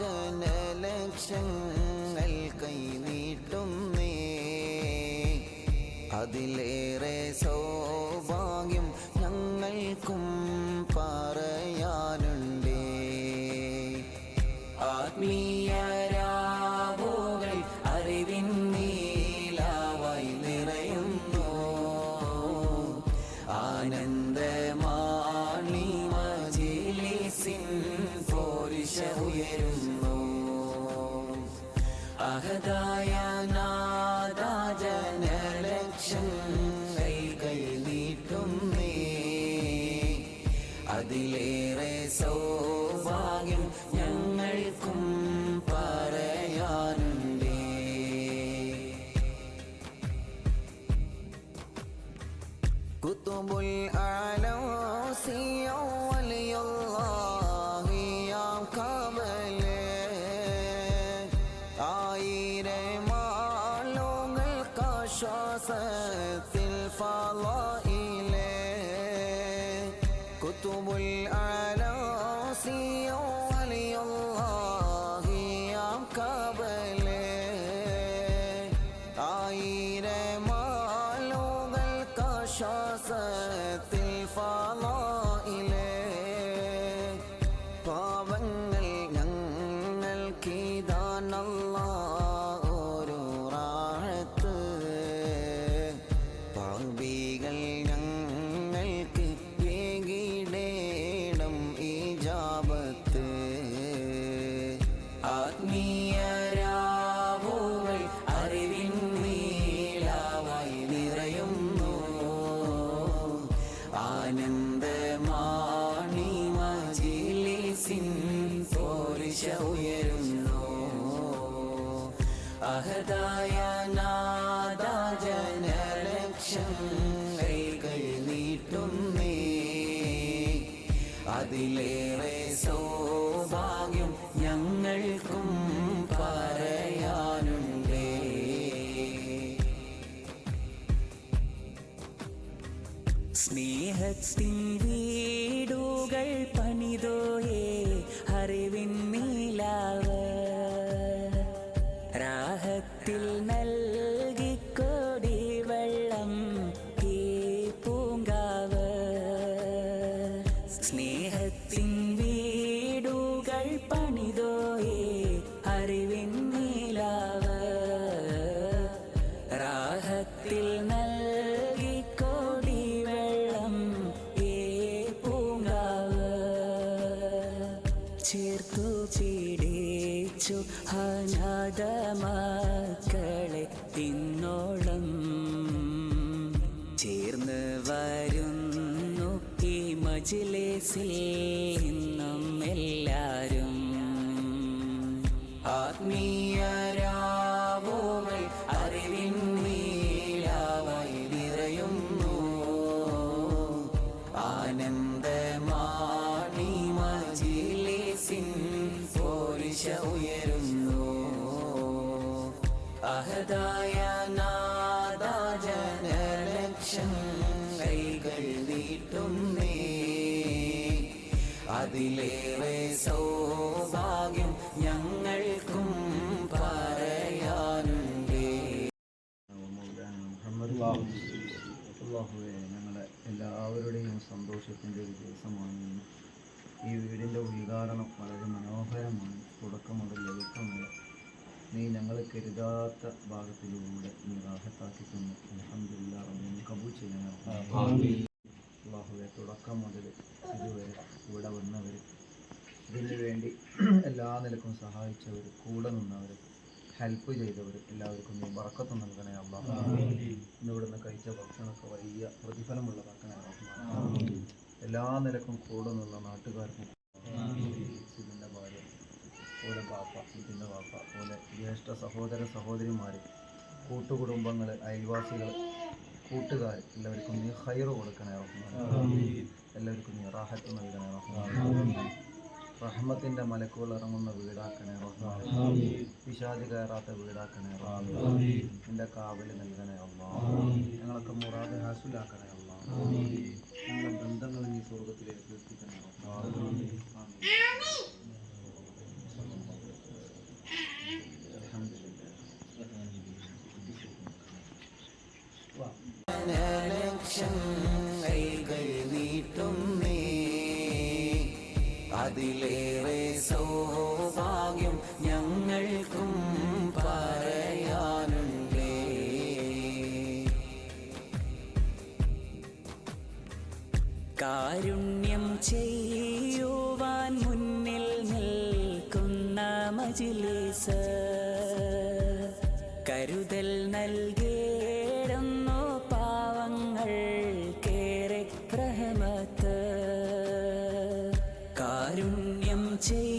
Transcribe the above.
ജനലക്ഷങ്ങൾ കൈനീട്ടുന്നേ അതിലേറെ സൗഭാഗ്യം ഞങ്ങൾക്കും പറയാനുണ്ടേ. ആത്മീയരാവുകൾ അറിവിൻ നീലാവായി നിറയുന്നു. ആനന്ദമാണി അഹദായ നാദാജനലക്ഷം കൈ നീട്ടുന്നേ അതിലേറെ കുത്തുബുൽ ആലോസിയ വലിയുള്ളാഹിയാം കബലേ ആയിരമാളുകൾക്കാശ്വാസത്തിൽ ഫളയിലേ ഉയരുന്നു അഹദായ നാദാജനലക്ഷങ്ങൾ കൈകൾ നീട്ടുന്നേ അതിലേറെ സൗഭാഗ്യം ഞങ്ങൾക്കും പറയാനുണ്ടേ. സ്നേഹത്തിൻ വീടുകൾ പണിതോയേ അറിവിൻ നീലാവ് Yeah. അനാഥ മക്കളെ ഇന്നോളം ചേർന്ന് വരുന്നു ഈ മജിലേസിൽ ഇന്നും എല്ലാരും. ആത്മീയരാവുകൾ അഹദായ നാദാജനലക്ഷങ്ങൾ കൈ നീട്ടുന്നേ അതിലേറെ സൗഭാഗ്യം ഞങ്ങൾക്കും പറയാനുണ്ടേ. ഞങ്ങളെ എല്ലാവരുടെയും സന്തോഷത്തിന്റെ ഒരു ദിവസമാണ് ഈ വീടിന്റെ ഉദ്ഘാടനം വളരെ മനോഹരമാണ്. തുടക്കം മുതൽ വരെ നീ ഞങ്ങൾ കരുതാത്ത ഭാഗത്തിലൂടെ നീ റാഹത്താക്കി തന്നു അലഹമില്ല റബ്ബിനെ ചെയ്യണം അള്ളാഹുവെ തുടക്കം മുതൽ ഇതുവരെ ഇവിടെ വന്നവർ ഇതിനു വേണ്ടി എല്ലാ നിലക്കും സഹായിച്ചവർ കൂടെ നിന്നവർ ഹെൽപ്പ് ചെയ്തവർ എല്ലാവർക്കും നീ വറക്കത്തും നൽകണേ അള്ളാഹ് ഇന്നിവിടെ നിന്ന് കഴിച്ച ഭക്ഷണമൊക്കെ വലിയ പ്രതിഫലമുള്ളതാക്കണേ റഹ്മാൻ. എല്ലാ നിലക്കും കൂടെ നിന്ന നാട്ടുകാർക്കും ജ്യേഷ്ഠ സഹോദര സഹോദരിമാർ കൂട്ടുകുടുംബങ്ങൾ അയൽവാസികൾ കൂട്ടുകാർ എല്ലാവർക്കും നീ ഹൈറ് കൊടുക്കണേ എല്ലാവർക്കും നീ റാഹത്ത് നൽകണേ റഹ്മത്തിന്റെ മലക്കുകൾ ഇറങ്ങുന്ന വീടാക്കണേ പിശാജ് കയറാത്ത വീടാക്കണേ നിന്റെ കാവൽ നൽകണേ ഞങ്ങളൊക്കെ മുറാദ് ഹാസുലാക്കണേ ഞങ്ങളുടെ ബന്ധങ്ങൾ നീ സ്വർഗത്തിലേക്ക് എത്തിക്കണം ലക്ഷങ്ങൾ നീട്ടുന്നേ അതിലേറെ സൗഭാഗ്യം ഞങ്ങൾക്കും പറയാനുണ്ടേ. കാരുണ്യം ചെയ്യുവാൻ കാരുണ്യം